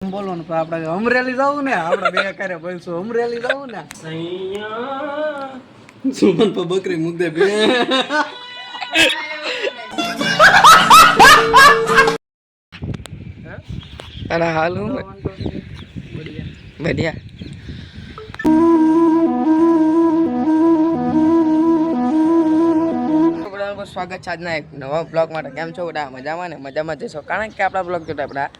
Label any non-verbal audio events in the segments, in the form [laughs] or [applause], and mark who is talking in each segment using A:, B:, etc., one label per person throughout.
A: બોલવાનું પણ આપણે અમરેલી જવું ને આપણે બે કરે બોલશું અમરેલી જવું ને. સુમન પર બકરી મૂક દે બે.
B: અને હાલ હું બઢિયા. સ્વાગત છે આજના એક નવા બ્લોગ માટે. કેમ છો બધા? મજામાં ને? મજામાં જશો કારણ કે આપણા બ્લોગ જોતા બધા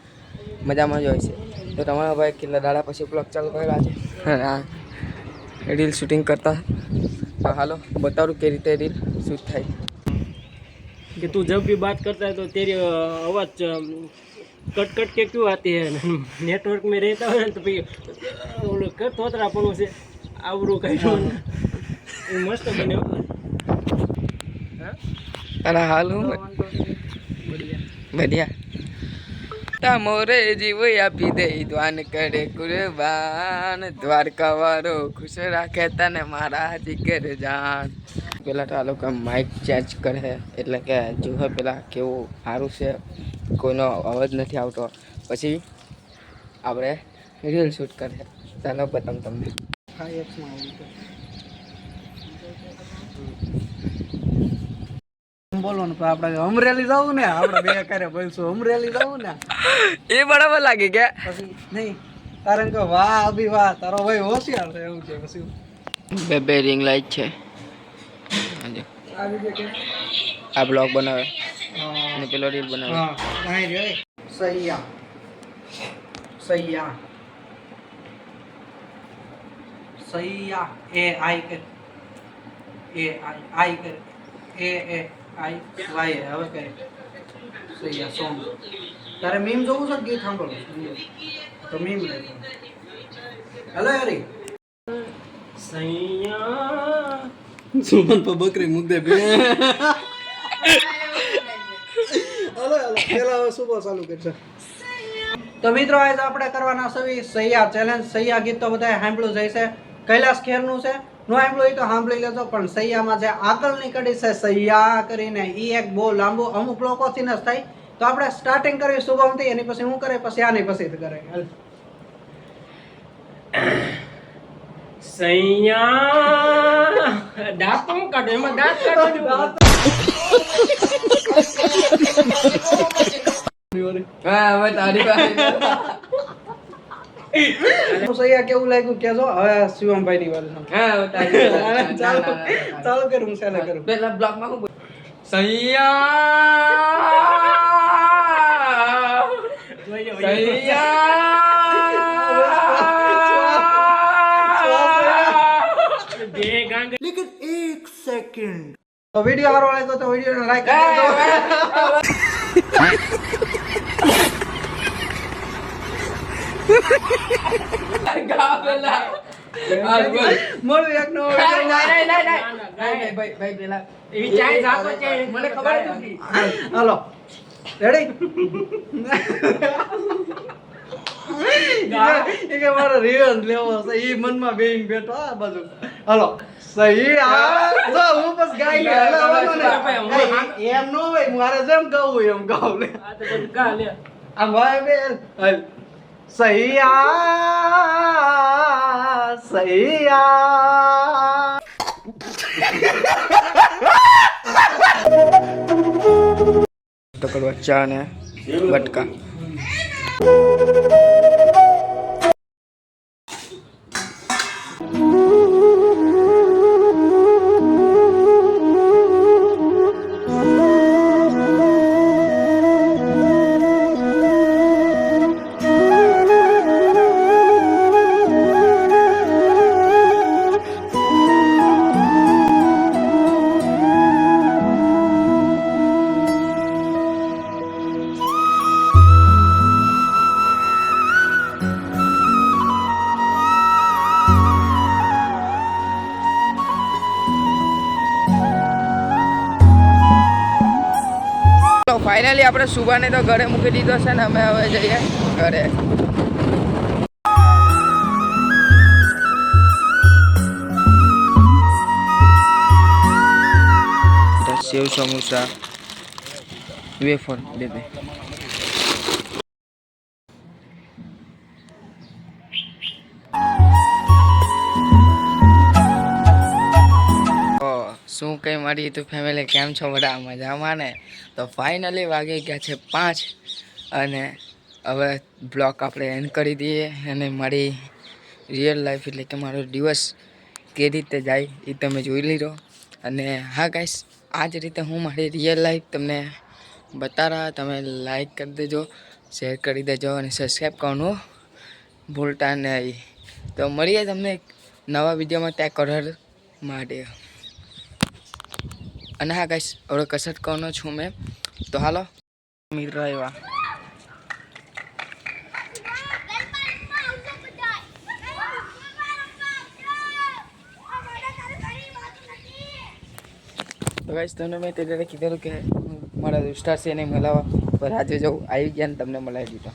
B: મજામાં જ હોય છે. તો તમારા ભાઈ કેટલા દાડા પછી બ્લોગ ચાલુ કરેલા છે રીલ શૂટિંગ કરતા. હાલો. બતાવું કે રીતે રીલ શૂટ થાય.
C: કે તું જબ ભી બાત કરતા તો તેરી અવાજ કટ કટ કે ક્યું આતી હે? [laughs] નેટવર્ક મેં રહેતા હોય ને તો ભાઈ ઓલું કે તોતરાપણું છે. આવરું કાઢ્યું. મસ્ત બને બન્યો
B: અને હાલ હું? બઢિયા. તામોરે જીવ આપી દે દ્વાન કરે કુરબાન. દ્વારકા વાળો ખુશ રાખે તને મારા જીગર જાન. પેલા તો આ લોકો માઇક ચેન્જ કરે, એટલે કે જુઓ પેલા કેવું સારું છે, કોઈનો અવાજ નથી આવતો. પછી આપણે રીલ શૂટ કરે ચાલો બતાવું તમને.
A: બોલવાનું પણ આપણે અમરેલી જવું ને આપણે બે કરે બોલશું. અમરેલી જવું ને.
B: એ બરાબર લાગે કે.
A: પછી નહીં કારણ કે વાહ અભી વાહ તારો ભાઈ હોશિયાર છે એવું છે પછી.
B: બે બે રિંગ લાઈટ છે. આ બ્લોગ બનાવે. અને પેલો રીલ બનાવે.
A: હા સૈયા. સૈયા. સૈયા એ આઈ કર એ આઈ આઈ કર એ એ આઈ વાય હવે કરે સૈયા સોંગ તારે મીમ જોવું છે કે ગીત સાંભળવું તો મીમ લે. હેલો યારી
C: સૈયા.
A: સુમન પર બકરી મૂક દે બે. Hello hello. પેલા હવે સુબો ચાલુ કરશે તો મિત્રો આજે આપણે કરવાના સવી સૈયા ચેલેન્જ સૈયા ગીત તો બધાએ સાંભળ્યું જઈશે કૈલાસ ખેરનું છે. નો સાંભળ્યું હોય તો સાંભળી લેજો પણ સૈયામાં જે આગળની કડી છે સૈયા કરીને એ એક બહુ લાંબુ અમુક લોકોથી ન થાય તો આપણે સ્ટાર્ટિંગ કરીએ શુભમથી એની પછી હું કરે પછી આની પછી કરે હાલ.
C: સૈયા દાંત તો હું કાઢું એમાં દાંત કાઢવાનું
B: હા હવે તારી પાસે
A: સૈયા કેવું લાગ્યું? કેજો હવે શિવમભાઈ ની વાત
B: હા.
A: ચાલુ. ચાલુ કરું હું ચાલે કરું.
B: પેલા બ્લોગમાં હું બોલ- સૈયા!
C: જોઈ લો,
B: સૈયા!
C: બે ગાંગ
A: તો વીડિયો સારો લાગ્યો તો વીડિયો લાઈક કરી દેજો
B: ગા પેલા. હાલ બોલ.
A: મળું એક નવો
B: નહીં,
A: video માં.
B: નહીં, નહીં, નહીં. નહીં, નહીં, ભાઈ,
A: મારો રિવન્જ લેવો છે એ મનમાં બેહીને બેઠો બાજુ હલો સહી આ હું બસ ગાઈ ને. એમ નો હોય મારે જેમ ગાવું એમ કહું લે
C: આ
A: આમ ભાઈ બે હાલ સહી આ સહી આ
B: પકડવા ચા ફાઇનલી આપણે સુભાને તો ઘરે મૂકી દીધો છે ને અમે હવે જઈએ ઘરે. સેવ સમોસા વેફર બે બે શું કંઈ મારી યુટ્યુબ ફેમિલી કેમ છો? બધા મજામાં ને? તો ફાઇનલી વાગી ગયા છે પાંચ અને હવે બ્લોગ આપણે એન્ડ કરી દઈએ અને મારી રિયલ લાઈફ એટલે કે મારો દિવસ કેવી રીતે જાય એ તમે જોઈ લીધો. અને હા ગાઈસ આ જ રીતે હું મારી રિયલ લાઈફ તમને બતારા, તમે લાઈક કરી દેજો શેર કરી દેજો અને સબસ્ક્રાઈબ કરવાનું ભૂલતા નહીં. તો મળીએ તમને નવા વિડીયોમાં ત્યાં કલર માટે. અને હા ગાઈસ હવે કસરત કરવાનો છું મેં. તો હાલો. મિત્ર આવ્યા તો ગાઈસ તમને મેં ત્યારે કીધેલું કે મારા દોસ્તાર છે એને મળવા પર આજે જવું આવી ગયા ને તમને મળાવી દીધો.